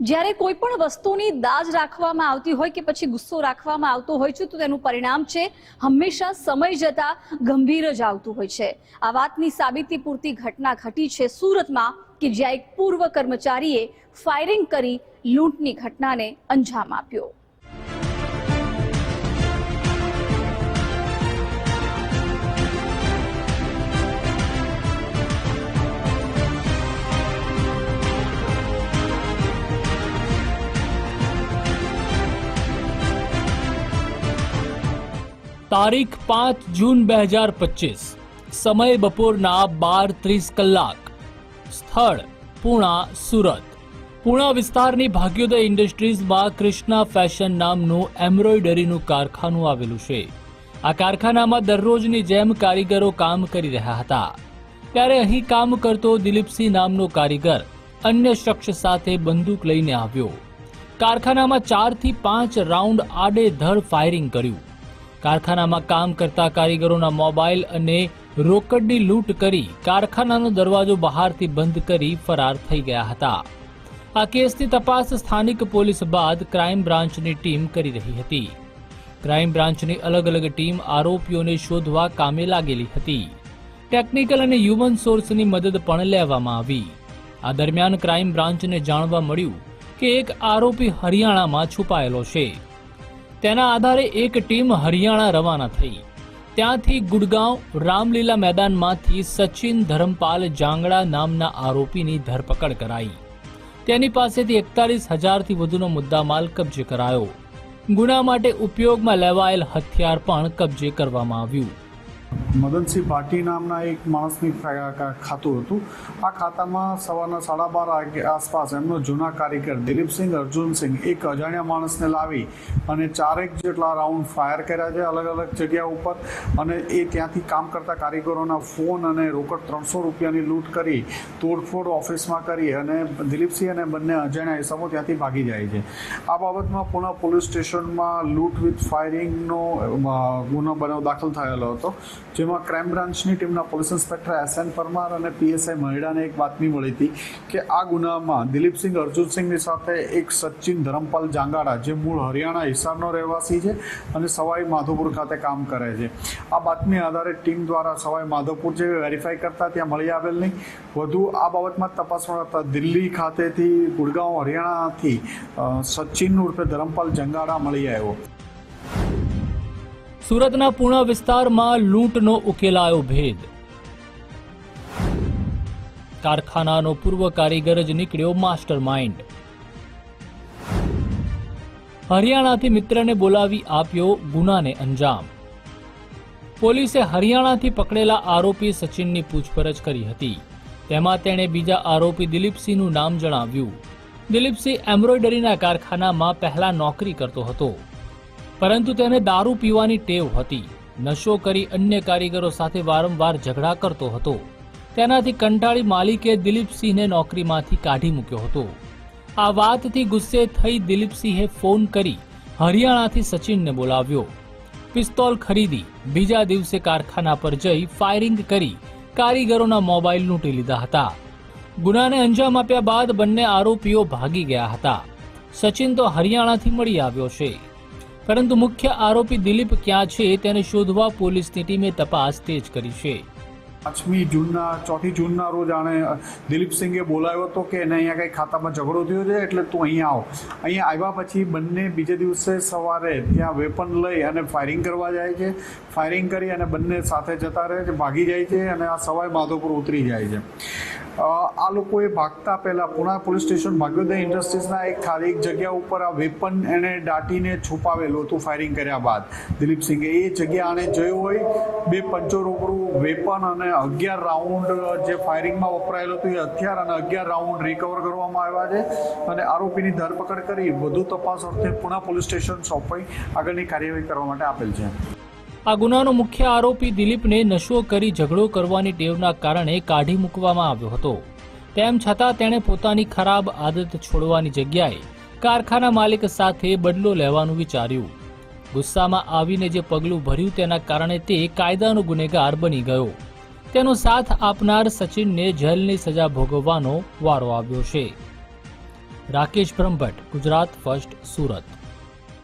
જ્યારે કોઈ પણ વસ્તુની દાજ રાખવામાં આવતી હોય કે પછી ગુસ્સો રાખવામાં આવતો હોય છે, તો તેનું પરિણામ છે, હંમેશા સમય જતા ગંભીર જ આવતું હોય છે. આ વાતની સાબિતી પૂરતી ઘટના ઘટી છે સુરતમાં કે જ્યાં એક પૂર્વ કર્મચારીએ ફાયરિંગ કરી લૂંટની ઘટનાને અંજામ આપ્યો. તારીખ પાંચ જૂન બે હજાર પચીસ. સમય બપોરના બાર ત્રીસ કલાક. સ્થળ પૂણા, સુરત. પૂણા વિસ્તારની ભાગ્યોદય ઇન્ડસ્ટ્રીઝમાં કૃષ્ણા ફેશન નામનું એમ્બ્રોઇડરીનું કારખાનું આવેલું છે. આ કારખાનામાં દરરોજની જેમ કારીગરો કામ કરી રહ્યા હતા. ત્યારે અહીં કામ કરતો દિલીપસિંહ નામનો કારીગર અન્ય શખ્સ સાથે બંદૂક લઈને આવ્યો. કારખાનામાં ચારથી પાંચ રાઉન્ડ આડેધડ ફાયરિંગ કર્યું. કારખાનામાં કામ કરતા કારીગરોના મોબાઈલ અને રોકડની લૂંટ કરી કારખાનાનો દરવાજો બહારથી બંધ કરી ફરાર થઈ ગયા હતા. આ કેસની તપાસ સ્થાનિક પોલીસ બાદ ક્રાઇમ બ્રાન્ચની ટીમ કરી રહી હતી. ક્રાઇમ બ્રાન્ચની અલગ અલગ ટીમ આરોપીઓને શોધવા કામે લાગેલી હતી. ટેકનિકલ અને હ્યુમન સોર્સની મદદ પણ લેવામાં આવી. આ દરમિયાન ક્રાઇમ બ્રાન્ચને જાણવા મળ્યું કે એક આરોપી હરિયાણામાં છુપાયેલો છે. તેના આધારે એક ટીમ હરિયાણા રવાના થઈ. ત્યાંથી ગુડગાંવ રામલીલા મેદાનમાંથી સચિન ધરમપાલ જાંગડા નામના આરોપીની ધરપકડ કરાઈ. તેની પાસેથી એકતાલીસ હજારથી વધુનો મુદ્દામાલ કબજે કરાયો. ગુના માટે ઉપયોગમાં લેવાયેલ હથિયાર પણ કબજે કરવામાં આવ્યું. મદનસિંહ ભાટી નામના એક માણસની ખાતું હતું. આ ખાતામાં સવારના સાડા બાર આસપાસ એમનો જૂના કારીગર દિલીપસિંહ, અર્જુનસિંહ એક અજાણ્યા માણસને લાવી અને ચારેક જેટલા રાઉન્ડ ફાયર કર્યા છે અલગ અલગ જગ્યા ઉપર અને એ ત્યાંથી કામ કરતા કારીગરોના ફોન અને રોકડ ત્રણસો રૂપિયાની લૂંટ કરી તોડફોડ ઓફિસમાં કરી અને દિલીપસિંહ અને બંને અજાણ્યા હિસાબો ત્યાંથી ભાગી જાય છે. આ બાબતમાં પુના પોલીસ સ્ટેશનમાં લૂંટ વિથ ફાયરિંગનો ગુનો બનાવ દાખલ થયેલો હતો જેમાં ક્રાઇમ બ્રાન્ચની ટીમના police inspector S N Parmar અને પીએસઆઈ મહિડાને એક બાતમી મળી હતી કે આ ગુનામાં દિલીપસિંહ અર્જુનસિંહની સાથે એક સચિન ધરમપાલ જાંગાડા, જે મૂળ હરિયાણા હિસારનો રહેવાસી છે અને સવાઈ માધોપુર ખાતે કામ કરે છે. આ બાતમી આધારે ટીમ દ્વારા સવાઈ માધોપુર જે વેરીફાઈ કરતા ત્યાં મળી આવેલ નહીં. વધુ આ બાબતમાં તપાસ હતા દિલ્હી ખાતેથી ગુડગાંવ, હરિયાણાથી સચિન ઉર્ફે ધરમપાલ જંગાડા મળી આવ્યો. સુરતના પૂણા વિસ્તારમાં લૂંટનો ઉકેલાયો ભેદ. કારખાનાનો પૂર્વ કારીગર જ નીકળ્યો માસ્ટર માઇન્ડ. હરિયાણાથી મિત્રને બોલાવી આપ્યો ગુનાને અંજામ. પોલીસે હરિયાણાથી પકડેલા આરોપી સચિનની પૂછપરછ કરી હતી. તેમાં તેણે બીજા આરોપી દિલીપસિંહનું નામ જણાવ્યું. દિલીપસિંહ એમ્બ્રોઇડરીના કારખાનામાં પહેલા નોકરી કરતો હતો. પરંતુ તેને દારૂ પીવાની ટેવ હતી. નશો કરી અન્ય કારીગરો સાથે વારંવાર ઝઘડા કરતો હતો. તેનાથી કંટાળી માલિકે દિલીપસિંહને નોકરીમાંથી કાઢી મૂક્યો હતો. આ વાતથી ગુસ્સે થઈ દિલીપસિંહે ફોન કરી હરિયાણાથી સચિનને બોલાવ્યો. પિસ્તોલ ખરીદી, બીજા દિવસે કારખાના પર જઈ ફાયરિંગ કરી કારીગરોના મોબાઈલ લૂંટી લીધા હતા. ગુનાને અંજામ આપ્યા બાદ બંને આરોપીઓ ભાગી ગયા હતા. સચિન તો હરિયાણાથી મળી આવ્યો છે. પરંતુ મુખ્ય આરોપી દિલીપ ક્યાં છે તેને શોધવા પોલીસની ટીમે તપાસ તેજ કરી છે. પાંચમી જૂનના, ચોથી જૂનના રોજ આણે દિલીપસિંહે બોલાવ્યો હતો કે એને અહીંયા કંઈ ખાતામાં ઝઘડો થયો છે, એટલે તું અહીંયા આવ. અહીંયા આવ્યા પછી બંને બીજે દિવસે સવારે ત્યાં વેપન લઈ અને ફાયરિંગ કરવા જાય છે. ફાયરિંગ કરી અને બંને સાથે જતા રહે છે, ભાગી જાય છે અને આ સવાઈ માધોપુર ઉતરી જાય છે. આ લોકોએ ભાગતા પહેલા પુણા પોલીસ સ્ટેશન ભાગ્યોદય ઇન્ડસ્ટ્રીઝના એક ખાલી એક જગ્યા ઉપર આ વેપન એણે દાટીને છુપાવેલું હતું ફાયરિંગ કર્યા બાદ. દિલીપસિંહે એ જગ્યા આણે જોયું હોય, બે પંચો રોકડું વેપન અને અગિયાર રાઉન્ડ જે ફાયરિંગમાં વપરાયેલું હતું એ હથિયાર અને અગિયાર રાઉન્ડ રિકવર કરવામાં આવ્યા છે અને આરોપીની ધરપકડ કરી વધુ તપાસ અર્થે પુણા પોલીસ સ્ટેશન સોંપાઈ આગળની કાર્યવાહી કરવા માટે આપેલ છે. આ ગુનાનો મુખ્ય આરોપી દિલીપને નશો કરી ઝઘડો કરવાની ટેવના કારણે કાઢી મૂકવામાં આવ્યો હતો. તેમ છતાં તેણે પોતાની ખરાબ આદત છોડવાની જગ્યાએ કારખાના માલિક સાથે બદલો લેવાનું વિચાર્યું. ગુસ્સામાં આવીને જે પગલું ભર્યું તેના કારણે તે કાયદાનો ગુનેગાર બની ગયો. તેનો સાથ આપનાર સચિનને જેલની સજા ભોગવવાનો વારો આવ્યો છે. રાકેશ બ્રહ્મભટ્ટ, ગુજરાત ફર્સ્ટ, સુરત.